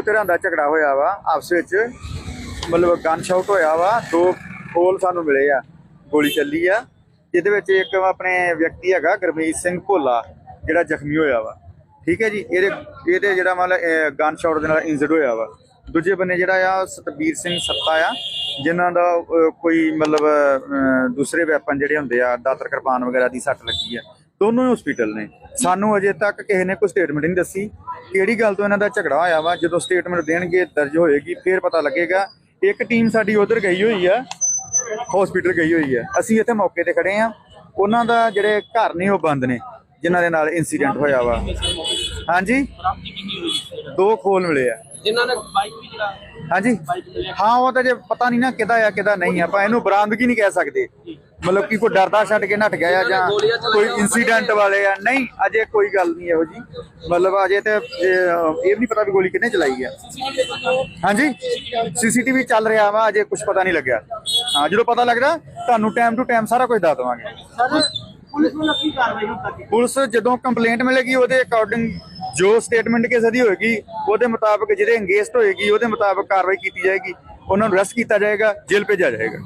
ਦੋ ਤਰ੍ਹਾਂ ਦਾ ਝਗੜਾ ਹੋਇਆ ਵਾ। ਆਪਸ ਵਿੱਚ ਮਤਲਬ ਗਨ ਸ਼ਾਟ ਹੋਇਆ ਵਾ। ਦੋ ਖੋਲ ਸਾਨੂੰ ਮਿਲੇ ਆ। ਗੋਲੀ ਚੱਲੀ ਆ। ਜਿਹਦੇ ਵਿੱਚ ਇੱਕ ਆਪਣੇ ਵਿਅਕਤੀ ਹੈਗਾ ਗੁਰਮੀਤ ਸਿੰਘ ਭੋਲਾ ਜਿਹੜਾ ਜ਼ਖਮੀ ਹੋਇਆ ਵਾ। ਠੀਕ ਹੈ ਜੀ ਇਹਦੇ ਇਹਦੇ ਜਿਹੜਾ ਮਤਲਬ ਗਨ ਸ਼ਾਟ ਦੇ ਨਾਲ ਇੰਜਰਡ ਹੋਇਆ ਵਾ। ਦੂਜੇ ਬੰਨੇ ਜਿਹੜਾ ਆ ਸਤਬੀਰ ਸਿੰਘ ਸੱਤਾ ਆ ਜਿਨ੍ਹਾਂ ਦਾ ਕੋਈ ਮਤਲਬ ਅਹ, ਦੂਸਰੇ ਵੈਪਨ ਜਿਹੜੇ ਹੁੰਦੇ ਆ ਦਾਤਰ ਕਿਰਪਾਨ ਵਗੈਰਾ ਦੀ ਸੱਟ ਲੱਗੀ ਆ। ਦੋਨੋਂ ਹੀ ਹਸਪੀਟਲ ਨੇ। ਸਾਨੂੰ ਅਜੇ ਤੱਕ ਕਿਸੇ ਨੇ ਕੋਈ ਸਟੇਟਮੈਂਟ ਨਹੀਂ ਦੱਸੀ। ਕਿਹੜੀ ਗੱਲ ਤੋਂ ਇਹਨਾਂ ਦਾ ਝਗੜਾ ਹੋਇਆ ਵਾ? ਜਦੋਂ ਸਟੇਟਮੈਂਟ ਦੇਣਗੇ ਦਰਜ ਹੋਏਗੀ ਫਿਰ ਪਤਾ ਲੱਗੇਗਾ। ਇੱਕ ਟੀਮ ਸਾਡੀ ਉਧਰ ਗਈ ਹੋਈ ਆ ਹਸਪੀਟਲ ਗਈ ਹੋਈ ਆ। ਅਸੀਂ ਇੱਥੇ ਮੌਕੇ ਤੇ ਖੜੇ ਆ। ਉਹਨਾਂ ਦਾ ਜਿਹੜੇ ਘਰ ਨੇ ਉਹ ਬੰਦ ਨੇ ਜਿਨ੍ਹਾਂ ਦੇ ਨਾਲ ਇਨਸੀਡੈਂਟ ਹੋਇਆ ਵਾ। ਹਾਂਜੀ? ਦੋ ਖੋਲ ਮਿਲੇ ਆ। ਜਿਨ੍ਹਾਂ ਨੇ ਬਾਈਕ ਵੀ ਜਿਹੜਾ ਹਾਂਜੀ? ਹਾਂ ਉਹ ਤਾਂ ਜੇ ਪਤਾ ਨਹੀਂ ਨਾ ਕਿਹਦਾ ਆ ਕਿਹਦਾ ਨਹੀਂ। ਆਪਾਂ ਇਹਨੂੰ ਬਰਾਮਦਗੀ ਨਹੀਂ ਕਹਿ ਸਕਦੇ। ਮਤਲਬ ਕਿ ਕੋਈ ਡਰਦਾ ਛੱਡ ਕੇ ਨੱਠ ਗਿਆ ਜਾਂ ਕੋਈ ਇਨਸੀਡੈਂਟ ਵਾਲੇ ਆ ਨਹੀਂ ਅਜੇ ਕੋਈ ਗੱਲ ਨਹੀਂ ਇਹੋ ਜੀ। ਮਤਲਬ ਅਜੇ ਤੇ ਇਹ ਵੀ ਨਹੀਂ ਪਤਾ ਵੀ ਗੋਲੀ ਕਿਹਨੇ ਚਲਾਈ ਆ। ਹਾਂਜੀ? ਸੀਸੀਟੀਵੀ ਚੱਲ ਰਿਹਾ ਵਾ ਅਜੇ ਕੁਝ ਪਤਾ ਨਹੀਂ ਲੱਗਿਆ। ਹਾਂ ਜਦੋਂ ਪਤਾ ਲੱਗਦਾ ਤੁਹਾਨੂੰ ਟਾਈਮ ਟੂ ਟਾਈਮ ਸਾਰਾ ਕੁਝ ਦੱਸ ਦਵਾਂਗੇ। ਸਰ ਪੁਲਿਸ ਵੱਲੋਂ ਕੀ ਕਾਰਵਾਈ ਹੁਣ ਤੱਕ? ਪੁਲਿਸ ਜਦੋਂ ਕੰਪਲੇਂਟ ਮਿਲੇਗੀ ਉਹਦੇ ਅਕੋਰਡਿੰਗ ਜੋ ਸਟੇਟਮੈਂਟ ਕਿਸੇ ਦੀ ਹੋਏਗੀ ਉਹਦੇ ਮੁਤਾਬਕ ਜਿਹਦੇ ਅੰਗੇਜਡ ਹੋਏਗੀ ਉਹਦੇ ਮੁਤਾਬਕ ਕਾਰਵਾਈ ਕੀਤੀ ਜਾਏਗੀ। ਉਹਨਾਂ ਨੂੰ ਅਰੈਸਟ ਕੀਤਾ ਜਾਏਗਾ ਜੇਲ੍ਹ ਭੇਜਿਆ ਜਾਏਗਾ।